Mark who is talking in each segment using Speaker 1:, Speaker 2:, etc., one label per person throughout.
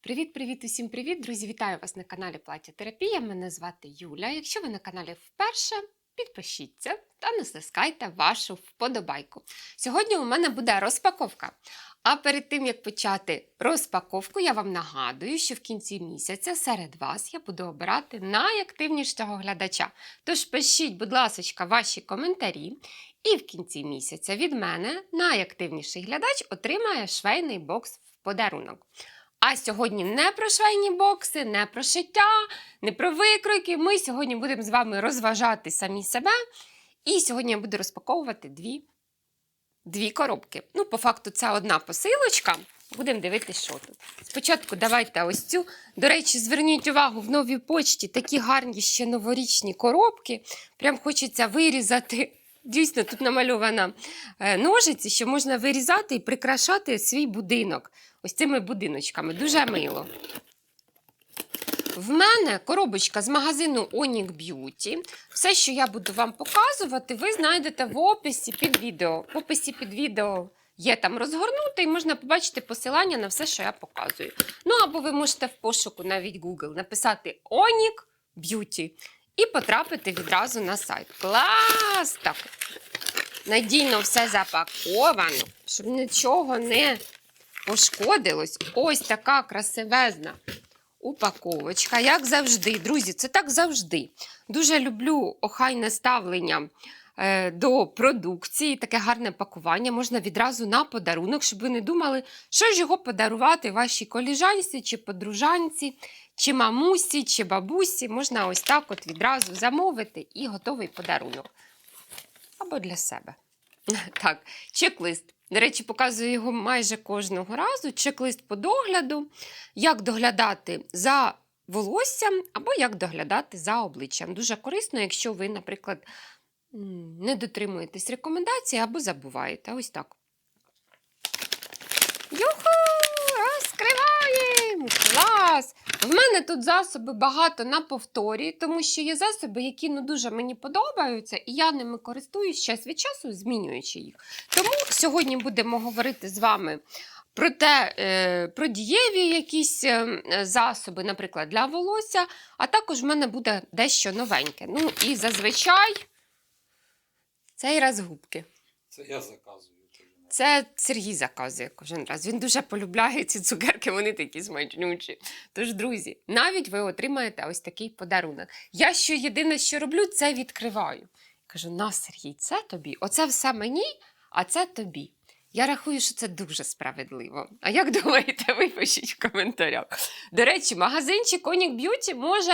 Speaker 1: Привіт-привіт, усім привіт! Друзі, вітаю вас на каналі Плаття Терапія. Мене звати Юля. Якщо ви на каналі вперше, підпишіться та натискайте вашу вподобайку. Сьогодні у мене буде розпаковка. А перед тим як почати розпаковку, я вам нагадую, що в кінці місяця серед вас я буду обирати найактивнішого глядача. Тож пишіть, будь ласка, ваші коментарі. І в кінці місяця від мене найактивніший глядач отримає швейний бокс в подарунок. А сьогодні не про швейні бокси, не про шиття, не про викройки. Ми сьогодні будемо з вами розважати самі себе. І сьогодні я буду розпаковувати дві, дві коробки. Ну, по факту, це одна посилочка. Будемо дивитися, що тут. Спочатку давайте ось цю. До речі, зверніть увагу, в новій почті такі гарні ще новорічні коробки. Прям хочеться вирізати. Дійсно, тут намальована е, ножиці, що можна вирізати і прикрашати свій будинок ось цими будиночками. Дуже мило. В мене коробочка з магазину Onic Beauty. Все, що я буду вам показувати, ви знайдете в описі під відео. В описі під відео є там розгорнути, і можна побачити посилання на все, що я показую. Ну або ви можете в пошуку навіть Google написати Onic Beauty і потрапити відразу на сайт. Клас! Так. Надійно все запаковано, щоб нічого не пошкодилось. Ось така красивезна упаковочка. Як завжди, друзі, це так завжди. Дуже люблю охайне ставлення е, до продукції, таке гарне пакування. Можна відразу на подарунок, щоб ви не думали, що ж його подарувати вашій коліжанці, чи подружанці, чи мамусі, чи бабусі. Можна ось так от відразу замовити і готовий подарунок. Або для себе. Так, чек-лист. До речі, показую його майже кожного разу. Чек-лист по догляду, як доглядати за волоссям або як доглядати за обличчям. Дуже корисно, якщо ви, наприклад, не дотримуєтесь рекомендацій або забуваєте. Ось так. Юху! Розкриваємо! Клас! В мене тут засоби багато на повторі, тому що є засоби, які ну, дуже мені подобаються, і я ними користуюсь час від часу, змінюючи їх. Тому сьогодні будемо говорити з вами про те, е, про дієві якісь е, засоби, наприклад, для волосся, а також в мене буде дещо новеньке. Ну і зазвичай цей раз губки.
Speaker 2: Це я заказую.
Speaker 1: Це Сергій заказує кожен раз. Він дуже полюбляє ці цукерки, вони такі смачнючі. Тож, друзі, навіть ви отримаєте ось такий подарунок. Я що єдине, що роблю, це відкриваю. Кажу: на, Сергій, це тобі. Оце все мені, а це тобі. Я рахую, що це дуже справедливо. А як думаєте, ви пишіть в коментарях. До речі, магазинчик Onic Beauty може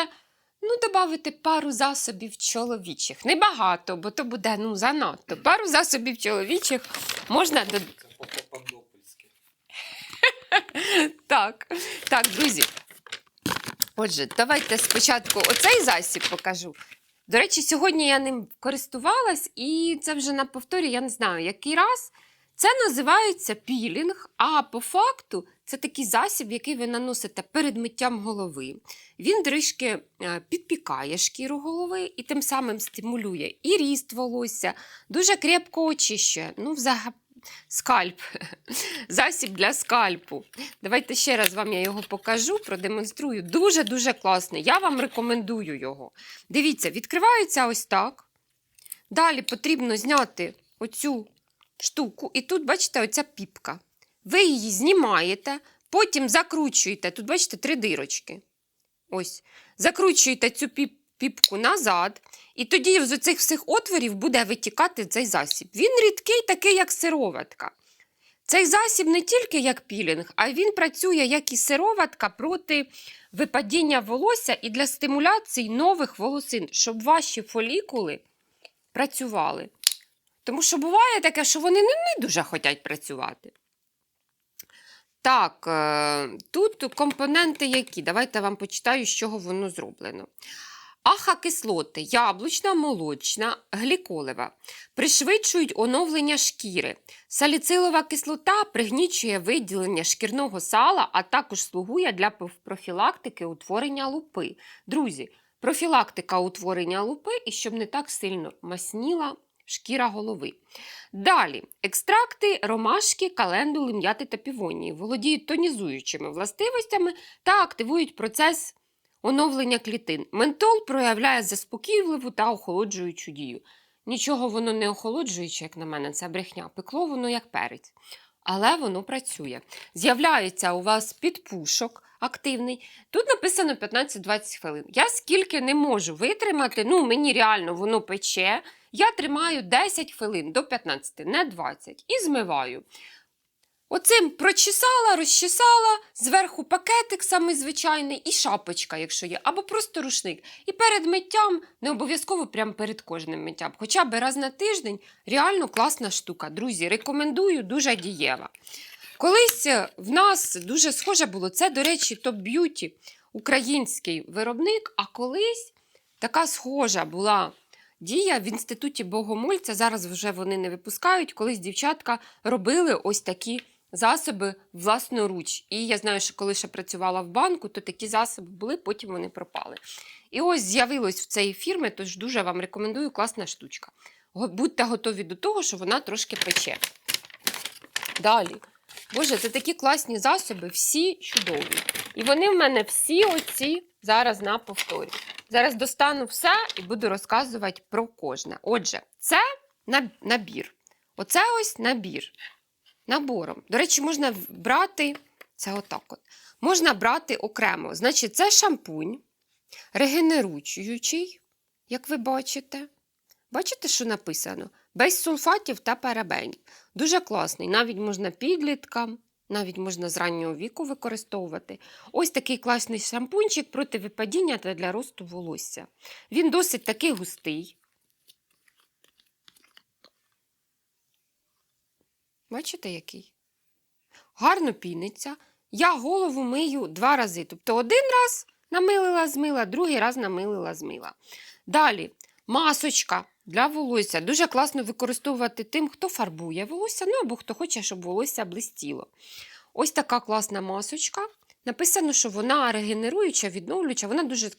Speaker 1: ну, додати пару засобів чоловічих. Небагато, бо то буде ну, занадто. Пару засобів чоловічих можна додати. Так, так, друзі. Отже, давайте спочатку оцей засіб покажу. До речі, сьогодні я ним користувалась, і це вже на повторі, я не знаю, який раз. Це називається пілінг, а по факту це такий засіб, який ви наносите перед миттям голови. Він трішки е, підпікає шкіру голови і тим самим стимулює і ріст волосся, дуже крепко очищує. Ну, взагалі, скальп. Засіб для скальпу. Давайте ще раз вам я його покажу, продемонструю. Дуже-дуже класний. Я вам рекомендую його. Дивіться, відкривається ось так. Далі потрібно зняти оцю штуку, і тут, бачите, оця піпка. Ви її знімаєте, потім закручуєте. Тут, бачите, три дирочки. Ось. Закручуєте цю піп- піпку назад, і тоді з цих всіх отворів буде витікати цей засіб. Він рідкий, такий, як сироватка. Цей засіб не тільки як пілінг, а він працює як і сироватка проти випадіння волосся і для стимуляції нових волосин, щоб ваші фолікули працювали. Тому що буває таке, що вони не, не дуже хочуть працювати. Так, е, тут компоненти які? Давайте вам почитаю, з чого воно зроблено. Аха-кислоти, яблучна, молочна, гліколева пришвидшують оновлення шкіри. Саліцилова кислота пригнічує виділення шкірного сала, а також слугує для профілактики утворення лупи. Друзі, профілактика утворення лупи і щоб не так сильно масніла шкіра голови. Далі екстракти ромашки, календули, м'яти та півонії володіють тонізуючими властивостями та активують процес оновлення клітин. Ментол проявляє заспокійливу та охолоджуючу дію. Нічого воно не охолоджуюче, як на мене, це брехня. Пекло воно як перець. Але воно працює. З'являється у вас підпушок активний. Тут написано 15-20 хвилин. Я скільки не можу витримати, ну мені реально воно пече. Я тримаю 10 хвилин до 15, не 20, і змиваю. Оцим прочесала, розчесала, зверху пакетик самий звичайний і шапочка, якщо є, або просто рушник. І перед миттям, не обов'язково прямо перед кожним миттям, хоча б раз на тиждень реально класна штука. Друзі, рекомендую, дуже дієва. Колись е, в нас дуже схоже було, це, до речі, топ б'юті, український виробник, а колись така схожа була дія в інституті Богомольця. Зараз вже вони не випускають. Колись дівчатка робили ось такі засоби власноруч. І я знаю, що коли ще працювала в банку, то такі засоби були, потім вони пропали. І ось з'явилось в цієї фірми, тож дуже вам рекомендую класна штучка. Будьте готові до того, що вона трошки пече. Далі. Боже, це такі класні засоби, всі чудові. І вони в мене всі оці зараз на повторі. Зараз достану все і буду розказувати про кожне. Отже, це набір. Оце ось набір. Набором. До речі, можна брати це отак от. Можна брати окремо. Значить, це шампунь, регенеруючий, як ви бачите. Бачите, що написано? Без сульфатів та парабенів. Дуже класний. Навіть можна підліткам, навіть можна з раннього віку використовувати. Ось такий класний шампунчик проти випадіння та для росту волосся. Він досить такий густий. Бачите, який? Гарно піниться. Я голову мию два рази. Тобто один раз намилила, змила, другий раз намилила, змила. Далі масочка для волосся. Дуже класно використовувати тим, хто фарбує волосся, ну або хто хоче, щоб волосся блистіло. Ось така класна масочка. Написано, що вона регенеруюча, відновлююча, вона дуже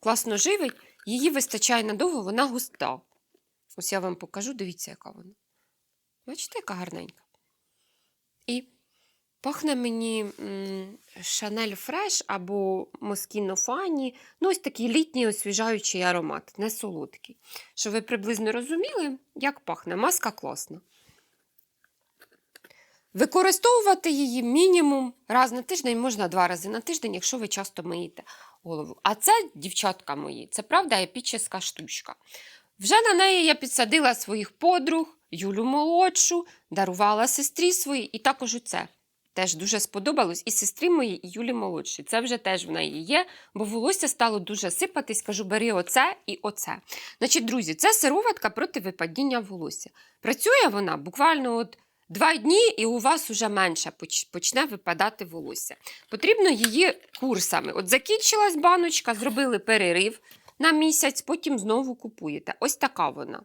Speaker 1: класно живить, її вистачає надовго, вона густа. Ось я вам покажу, дивіться, яка вона. Бачите, яка гарненька. І пахне мені Chanel Fresh або Moschino Fanny. Ну, ось такий літній освіжаючий аромат, не солодкий. Щоб ви приблизно розуміли, як пахне. Маска класна. Використовувати її мінімум раз на тиждень, можна два рази на тиждень, якщо ви часто миєте голову. А це, дівчатка мої, це правда епічна штучка. Вже на неї я підсадила своїх подруг, Юлю молодшу, дарувала сестрі своїй, і також оце. Теж дуже сподобалось і сестрі моїй, Юлі молодшій. Це вже теж в неї є, бо волосся стало дуже сипатись. Кажу, бери оце і оце. Значить, друзі, це сироватка проти випадіння волосся. Працює вона буквально от два дні, і у вас уже менше почне випадати волосся. Потрібно її курсами. От закінчилась баночка, зробили перерив на місяць, потім знову купуєте. Ось така вона.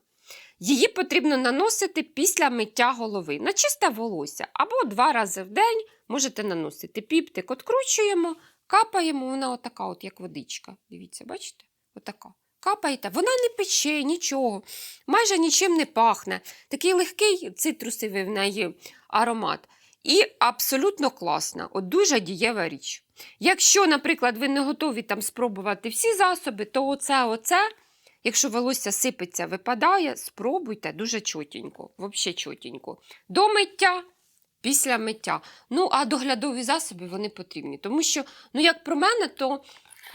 Speaker 1: Її потрібно наносити після миття голови на чисте волосся або два рази в день можете наносити. Піптик откручуємо, капаємо, вона отака, от як водичка. Дивіться, бачите? Отака. Капаєте, вона не пече, нічого, майже нічим не пахне. Такий легкий цитрусовий в неї аромат. І абсолютно класна, от дуже дієва річ. Якщо, наприклад, ви не готові там спробувати всі засоби, то оце, оце, якщо волосся сипеться, випадає, спробуйте дуже чотенько, взагалі чотенько. До миття, після миття. Ну, а доглядові засоби вони потрібні. Тому що, ну, як про мене, то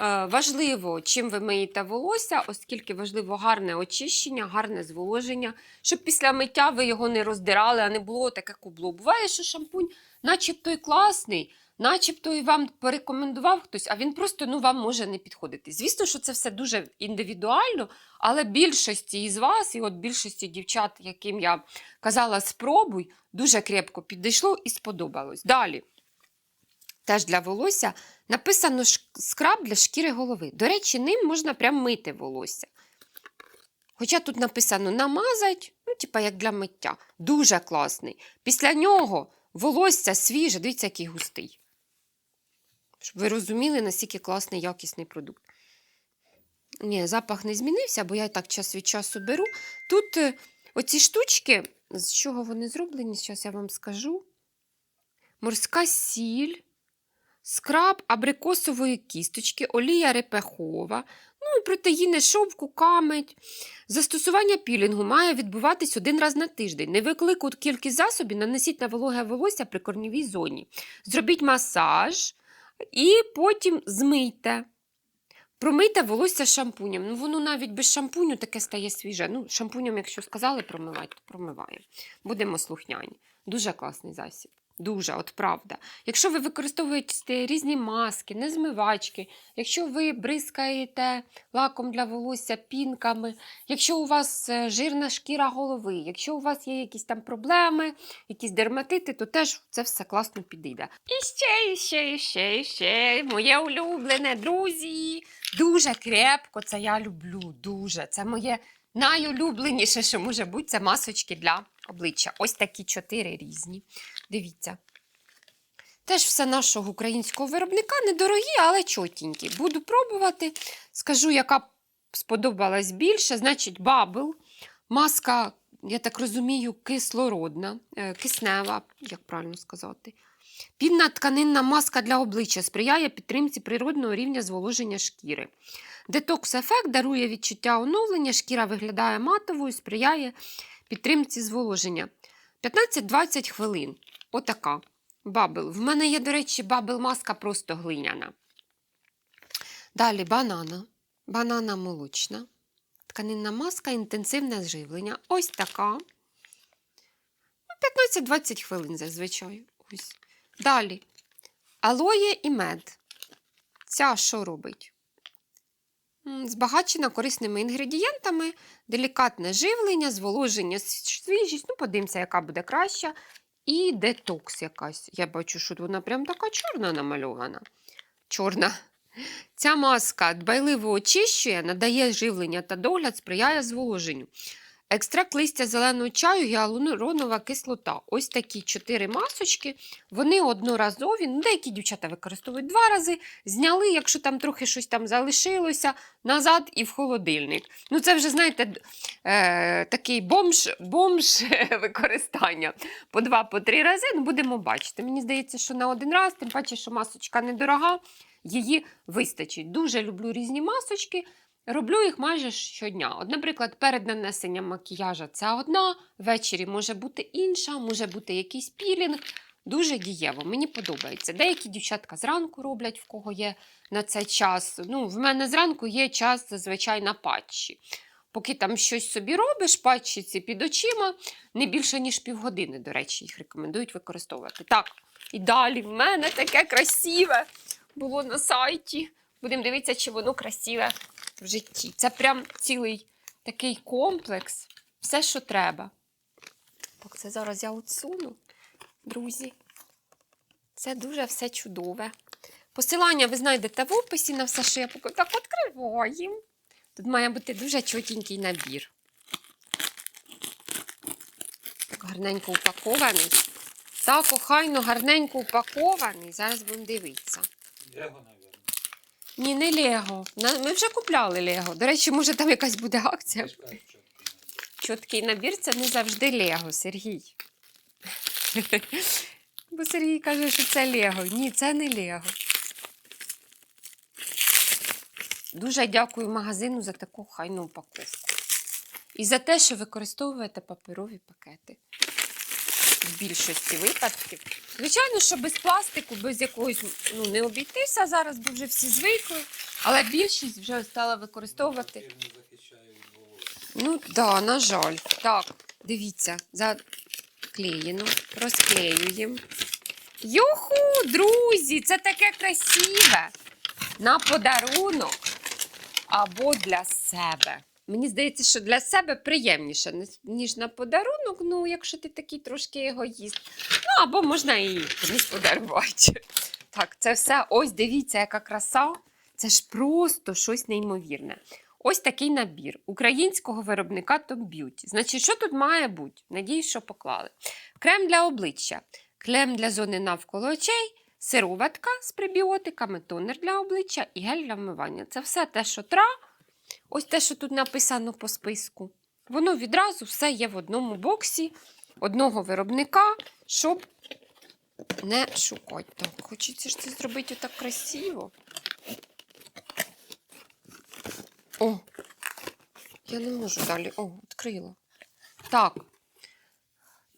Speaker 1: е, важливо, чим ви миєте волосся, оскільки важливо гарне очищення, гарне зволоження, щоб після миття ви його не роздирали, а не було таке кубло. Буває, що шампунь, начебто й класний, начебто і вам порекомендував хтось, а він просто ну, вам може не підходити. Звісно, що це все дуже індивідуально, але більшості із вас, і от більшості дівчат, яким я казала, спробуй, дуже крепко підійшло і сподобалось. Далі. Теж для волосся написано скраб для шкіри голови. До речі, ним можна прям мити волосся. Хоча тут написано намазать, ну, типа як для миття. Дуже класний. Після нього волосся свіже, дивіться, який густий. Щоб ви розуміли, наскільки класний якісний продукт. Ні, запах не змінився, бо я так час від часу беру. Тут е, Оці штучки, з чого вони зроблені, зараз я вам скажу. Морська сіль, скраб абрикосової кісточки, олія репехова, ну і протеїни шовку, камедь. Застосування пілінгу має відбуватись один раз на тиждень. Невелику кількість засобів нанесіть на вологе волосся при корнівій зоні. Зробіть масаж і потім змийте. Промийте волосся шампунем. Ну, воно навіть без шампуню таке стає свіже. Ну, шампунем, якщо сказали промивати, то промиваємо. Будемо слухняні. Дуже класний засіб. Дуже, от правда. Якщо ви використовуєте різні маски, незмивачки, якщо ви бризкаєте лаком для волосся пінками, якщо у вас е, жирна шкіра голови, якщо у вас є якісь там проблеми, якісь дерматити, то теж це все класно підійде. І ще, і ще, і ще, і ще, моє улюблене, друзі. Дуже крепко, це я люблю. Дуже. Це моє найулюбленіше, що може бути, це масочки для обличчя. Ось такі чотири різні. Дивіться. Теж все нашого українського виробника недорогі, але чотенькі. Буду пробувати. Скажу, яка сподобалась більше. Значить, бабл. Маска, я так розумію, кислородна, е, киснева, як правильно сказати. Пінна тканинна маска для обличчя сприяє підтримці природного рівня зволоження шкіри. Детокс-ефект дарує відчуття оновлення, шкіра виглядає матовою, сприяє підтримці зволоження. 15-20 хвилин. Отака. Бабл. В мене є, до речі, бабл-маска просто глиняна. Далі банана. Банана молочна. Тканинна маска, інтенсивне живлення. Ось така. Ну, 15-20 хвилин зазвичай. Ось. Далі. Алоє і мед. Ця що робить? Збагачена корисними інгредієнтами, делікатне живлення, зволоження, свіжість. Ну, подивимося, яка буде краща. І детокс якась. Я бачу, що вона прям така чорна намальована. Чорна. Ця маска дбайливо очищує, надає живлення та догляд, сприяє зволоженню. Екстракт листя зеленого чаю, гіалуронова кислота. Ось такі чотири масочки. Вони одноразові. Ну, деякі дівчата використовують два рази. Зняли, якщо там трохи щось там залишилося, назад і в холодильник. Ну, це вже, знаєте, е, такий бомж, бомж використання. По два, по три рази. Ну, будемо бачити. Мені здається, що на один раз, тим паче, що масочка недорога, її вистачить. Дуже люблю різні масочки. Роблю їх майже щодня. От, наприклад, перед нанесенням макіяжа це одна, ввечері може бути інша, може бути якийсь пілінг. Дуже дієво, мені подобається. Деякі дівчатка зранку роблять, в кого є на це час. Ну, в мене зранку є час зазвичай на патчі. Поки там щось собі робиш, патчиці під очима, не більше, ніж півгодини, до речі, їх рекомендують використовувати. Так, і далі в мене таке красиве було на сайті. Будемо дивитися, чи воно красиве в житті. Це прям цілий такий комплекс. Все, що треба. Так, це зараз я отсуну, друзі. Це дуже все чудове. Посилання ви знайдете в описі на все, що я покажу. Так, відкриваємо. Тут має бути дуже чотенький набір. Так, гарненько упакований. Так, охайно, гарненько упакований. Зараз будемо дивитися.
Speaker 2: Лего, мабуть.
Speaker 1: Ні, не Лего. Ми вже купляли Лего. До речі, може там якась буде акція.
Speaker 2: Чіткий набір
Speaker 1: це не завжди Лего, Сергій. Бо Сергій каже, що це Лего. Ні, це не Лего. Дуже дякую магазину за таку хайну упаковку. І за те, що використовуєте паперові пакети. В більшості випадків. Звичайно, що без пластику, без якогось ну, не обійтися зараз, бо вже всі звикли. Але більшість вже стала використовувати. Ну так, да, на жаль. Так, дивіться, заклеєно, розклеюємо. Юху, друзі, це таке красиве. На подарунок або для себе. Мені здається, що для себе приємніше, ніж- на подарунок, ну, якщо ти такий трошки егоїст. Ну, або можна і комусь подарувати. Так, це все. Ось дивіться, яка краса. Це ж просто щось неймовірне. Ось такий набір українського виробника Top Beauty. Значить, що тут має бути? Надіюсь, що поклали. Крем для обличчя, крем для зони навколо очей, сироватка з пребіотиками, тонер для обличчя і гель для вмивання. Це все те, що тра. Ось те, що тут написано по списку. Воно відразу все є в одному боксі, одного виробника, щоб не шукати. Так, хочеться ж це зробити так красиво. О, я не можу далі. О, відкрила. Так.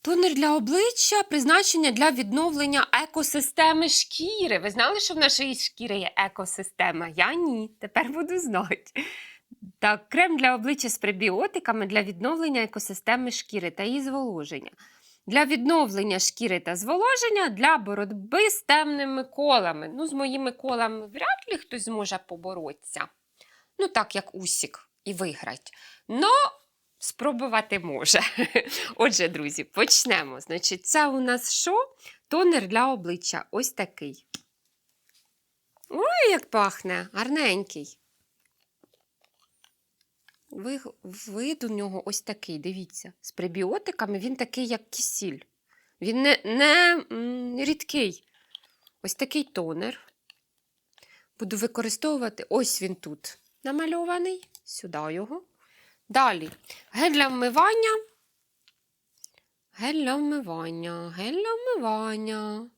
Speaker 1: Тонер для обличчя призначення для відновлення екосистеми шкіри. Ви знали, що в нашої шкіри є екосистема? Я ні. Тепер буду знати. Так, крем для обличчя з пребіотиками для відновлення екосистеми шкіри та її зволоження. Для відновлення шкіри та зволоження для боротьби з темними колами. Ну, з моїми колами вряд ли хтось зможе поборотися. Ну, так як Усік і виграти. Но спробувати може. Отже, друзі, почнемо. Значить, це у нас що? Тонер для обличчя. Ось такий. Ой, як пахне, гарненький. Ви- Вид у нього ось такий, дивіться. З пребіотиками він такий, як кисіль. Він не, не м, рідкий. Ось такий тонер. Буду використовувати. Ось він тут намальований. Сюди його. Далі. Гель для вмивання. Гель для вмивання. Гель для вмивання.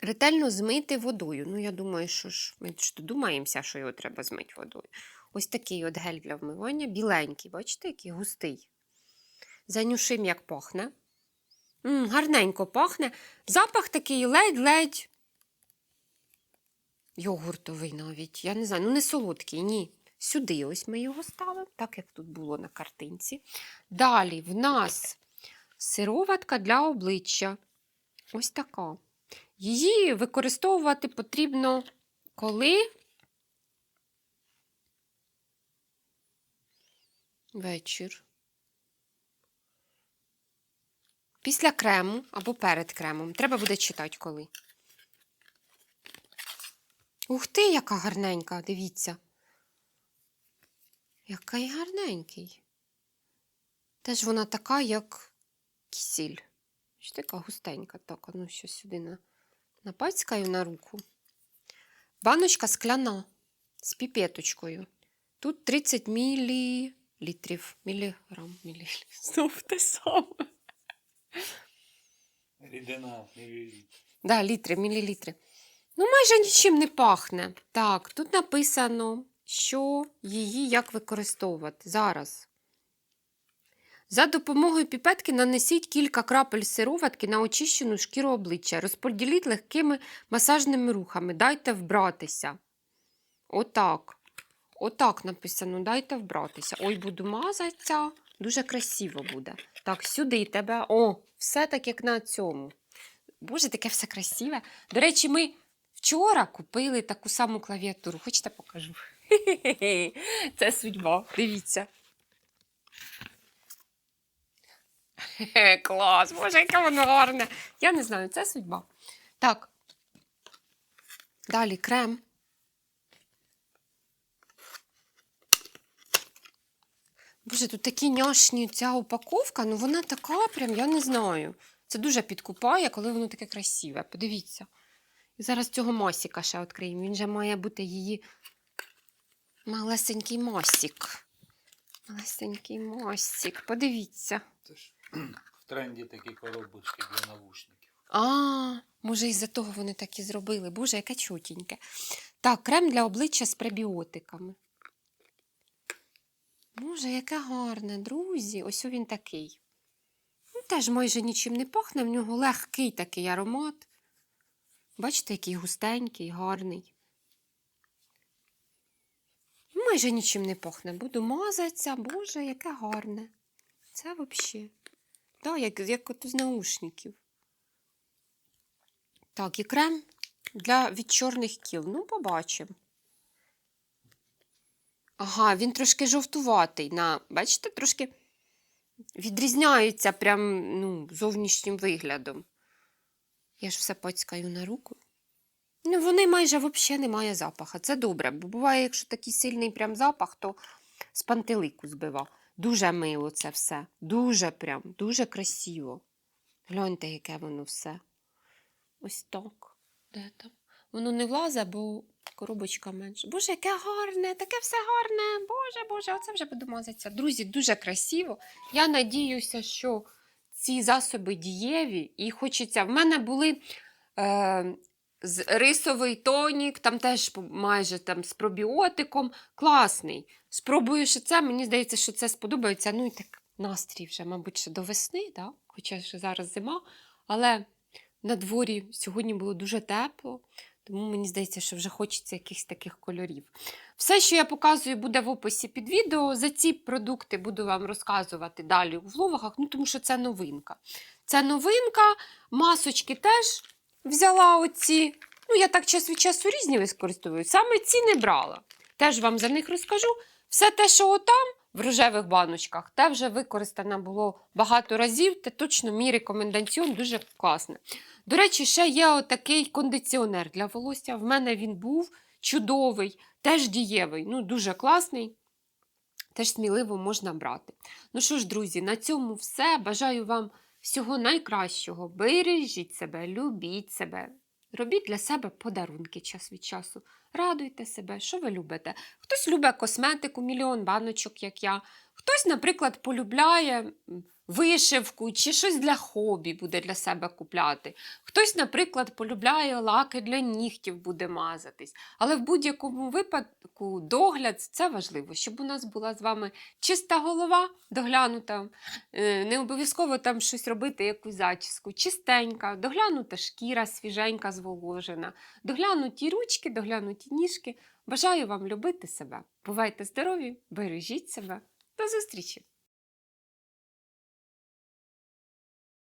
Speaker 1: Ретельно змити водою. Ну, я думаю, що ж ми ж думаємося, що його треба змити водою. Ось такий от гель для вмивання, біленький, бачите, який густий. Занюшим, як пахне. М, гарненько пахне. Запах такий ледь-ледь. Йогуртовий навіть. Я не знаю, ну не солодкий, ні. Сюди ось ми його ставимо, так як тут було на картинці. Далі в нас сироватка для обличчя. Ось така. Її використовувати потрібно коли вечір. Після крему або перед кремом. Треба буде читати коли. Ух ти, яка гарненька, дивіться. Який гарненький. Теж вона така, як кисіль. Що така густенька. Так, ну що сюди на... напацькаю на руку. Баночка скляна з піпеточкою. Тут 30 мілілітрів. Міліграм, мілілітрів. Знов те саме.
Speaker 2: Рідина мілілітр.
Speaker 1: Да, літри, мілілітри. Ну, майже нічим не пахне. Так, тут написано, що її як використовувати. Зараз. За допомогою піпетки нанесіть кілька крапель сироватки на очищену шкіру обличчя. Розподіліть легкими масажними рухами. Дайте вбратися. Отак. Отак написано, дайте вбратися. Ой, буду мазатися. Дуже красиво буде. Так, сюди тебе. О, все так, як на цьому. Боже, таке все красиве. До речі, ми вчора купили таку саму клавіатуру. Хочете покажу? Це судьба. Дивіться. Хе-хе, Клас, боже, яке воно гарне. Я не знаю, це судьба. Так. Далі крем. Боже, тут такі няшні ця упаковка, ну вона така, прям, я не знаю. Це дуже підкупає, коли воно таке красиве. Подивіться. І зараз цього мосіка ще відкриємо. Він же має бути її малесенький мосік. Малесенький мосік. Подивіться.
Speaker 2: Це ж в тренді такі коробочки для навушників.
Speaker 1: А, може, із-за того вони так і зробили. Боже, яке чутеньке. Так, крем для обличчя з пребіотиками. Боже, яке гарне, друзі. Ось він такий. Ну, теж майже нічим не пахне, в нього легкий такий аромат. Бачите, який густенький, гарний. Майже нічим не пахне. Буду мазатися. Боже, яке гарне. Це взагалі. Так, як, як от з наушників. Так, і крем для від чорних кіл. Ну, побачимо. Ага, він трошки жовтуватий. На, бачите, трошки відрізняється прям ну, зовнішнім виглядом. Я ж все пацькаю на руку. Ну, вони майже взагалі немає запаха. Це добре, бо буває, якщо такий сильний прям запах, то з пантелику збива. Дуже мило це все. Дуже прям, дуже красиво. Гляньте, яке воно все. Ось так. Де там? Воно не влазить, бо коробочка менше. Боже, яке гарне, таке все гарне. Боже, Боже, оце вже подумала за. Друзі, дуже красиво. Я надіюся, що ці засоби дієві і хочеться. В мене були е, рисовий тонік, там теж майже там з пробіотиком. Класний. Спробую ще це, мені здається, що це сподобається. Ну і так настрій вже, мабуть, ще до весни, да? хоча ще зараз зима. Але на дворі сьогодні було дуже тепло, тому мені здається, що вже хочеться якихось таких кольорів. Все, що я показую, буде в описі під відео. За ці продукти буду вам розказувати далі у влогах, ну тому що це новинка. Це новинка, масочки теж взяла оці. Ну, я так час від часу різні використовую. Саме ці не брала. Теж вам за них розкажу. Все те, що отам в рожевих баночках, те вже використано було багато разів. Те точно мій рекомендаціон дуже класне. До речі, ще є отакий кондиціонер для волосся. В мене він був чудовий, теж дієвий, ну дуже класний. Теж сміливо можна брати. Ну що ж, друзі, на цьому все. Бажаю вам всього найкращого. Бережіть себе, любіть себе. Робіть для себе подарунки час від часу. Радуйте себе, що ви любите. Хтось любить косметику, мільйон баночок, як я. Хтось, наприклад, полюбляє вишивку чи щось для хобі буде для себе купляти. Хтось, наприклад, полюбляє лаки для нігтів буде мазатись. Але в будь-якому випадку догляд це важливо, щоб у нас була з вами чиста голова, доглянута. Е, Не обов'язково там щось робити, якусь зачіску, чистенька, доглянута шкіра, свіженька, зволожена, доглянуті ручки, доглянуті ніжки. Бажаю вам любити себе. Бувайте здорові, бережіть себе. До зустрічі!